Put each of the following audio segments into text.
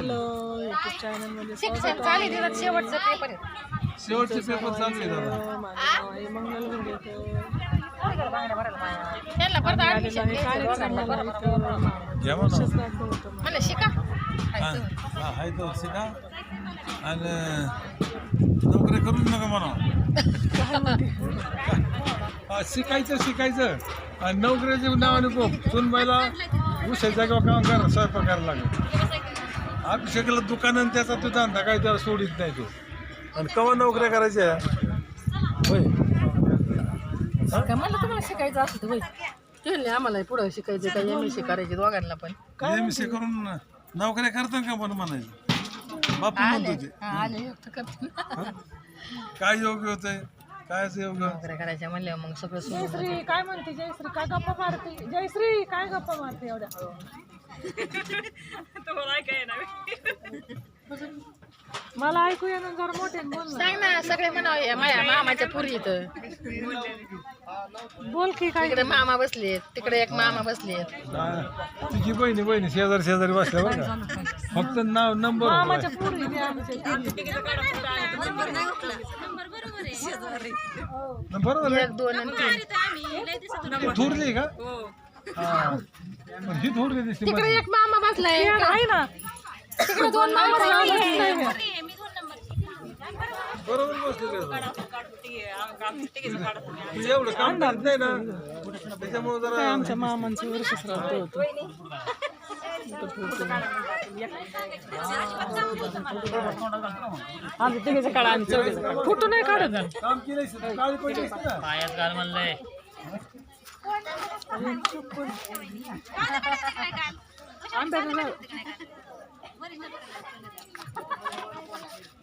YouTube शिक्षण शेवटचं paper आहे. शेवटचे पेपर चालू आहे दादा. माझं नाव आहे मंगल गुंडेकर त्यांना परत ऍडमिशन आणि कार्यक्रमाला इथं घ्या म्हणा विशेष दाखवतो मला. शिका. हा हा, हाय तो शिका. आणि नोकरी करून नका म्हणा हा, शिकायचं शिकायचं. आणि नोकरीच्या नावाने खूप. सुनबाईला उशाच्या जागेवर काम करा स्वयंपाक करायला लागेल. अभिषेकाला दुकान आणि त्याचा तो धंदा काय त्याला सोडित नाही तो. आणि कवा नोकऱ्या करायच्या? होय. का मला तुम्हाला शिकायचं असतं होय. केलं आम्हाला पुढं शिकायचं काय एम एस करायचे दोघांना पण. एम सी करून नोकऱ्या करता का पण म्हणायचं? बापू म्हणतो ते. हा, आले. करते. काय योग्य होतंय? काय असं योग्य? नोकऱ्या करायच्या म्हणल्यावर मग सगळं सोडून जयश्री काय म्हणते जयश्री? काय गप्पा मारते? जयश्री काय गप्पा मारते एवढ्या? मला ऐकू येणं जरा मोठे बोल ना. सांग ना सगळे म्हणावं या माझ्या मामाच्या पुरी इथं. बोल की काय तिकडे मामा बसलेत तिकडे एक मामा बसलेत. हा, तुझी बहिणी बहिणी शेजारी शेजारी बसल्या बरं का? फक्त नाव नंबर मामाच्या पुरी ते आमचे बरोबर आहे एक दोन आणि तीन. थोरली का? हा. ही दिसते तिकडे एक मामा बसलाय. आहे ना. तिकडे दोन मामा बसले बरोबर बसली तू एवढं काम नाही ना. त्याच्यामुळे काय जरा आमच्या मामांचं वर्ष श्राद्ध होतं. तिघीचं काढा आम्ही. फोटो नाही काढत. काम केलं ना. आंब्याचं झाड.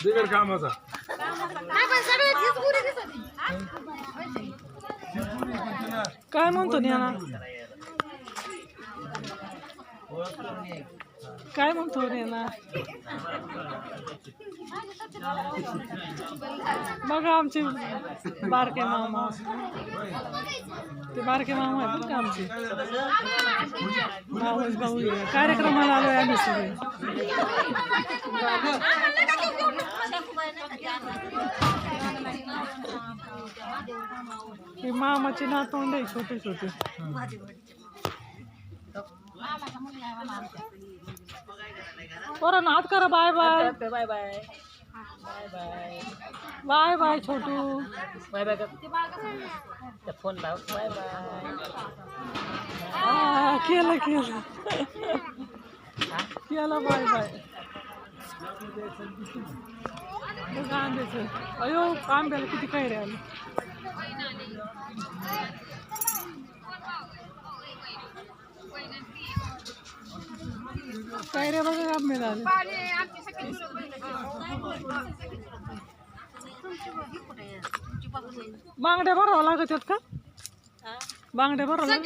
बिगर कामाचा. काय म्हणतो ज्ञाना काय म्हणतो ज्ञाना बघा आमचे बारके मामा. ते बारके मामा आहेत का आमचे? भाऊ. कार्यक्रमाला आलोय आम्ही सगळे. मामाचे नातवंड आहे छोटे छोटे. बरं हात करा, bye bye. Bye bye. Bye bye छोटू. बाय बाय फोन लाव. Bye bye. आ, केलं केलं. केलं बाय बाय. आंब्याचं अयो आंब्याला किती काय रे आले. काय रे बघा आंब्याला आले बांगड्या भरावं लागत आहेत का? बांगड्या भरावं लागत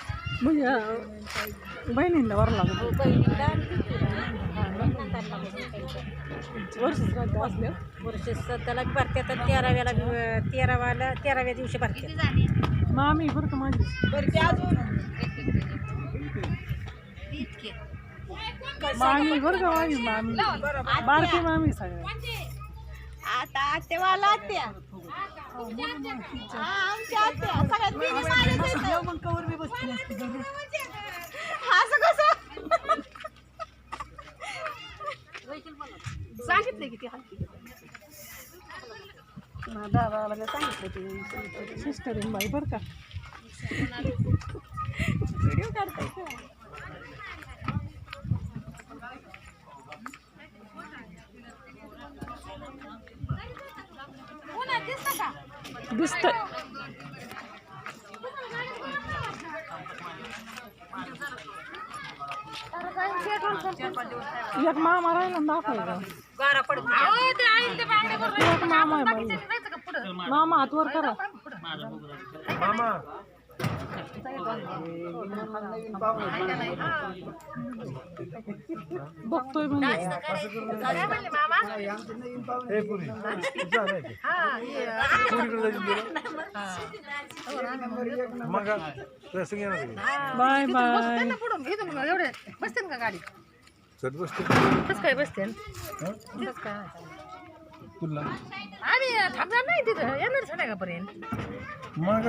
म्हणजे बहिणींना भरावं लागत वर्ष श्राद्ध असले. वर्ष भरते तर तेराव्याला तेराव्याला तेराव्या दिवशी भरते. मामी बरं का माझी. मामी बरं का माझी मामी बारकी मामी सगळ्या आता आत्यावाला आत्या. आमच्या आत्या सगळ्यात असं कसं? सांगितलं की ती दादाला सांगितलं ते सिस्टर इन बाई बरं का. व्हिडिओ काढताय का? एक मामा राहिला ना दाखवायचं गारा पडत एक मामा आहे बाई. मामा हातवर करा. मामा. बघतोय म्हणजे हे पुरी. जा नाही ते. पुरीकडे जायचं तुला? मग तुला संग येणार का? Bye bye. एवढे बसते का गाडी चल बसते. कसं काय बसते? हं? काय तुला? आम्ही थांबणार नाही तिथं. येणारच नाही का पर्यंत? मग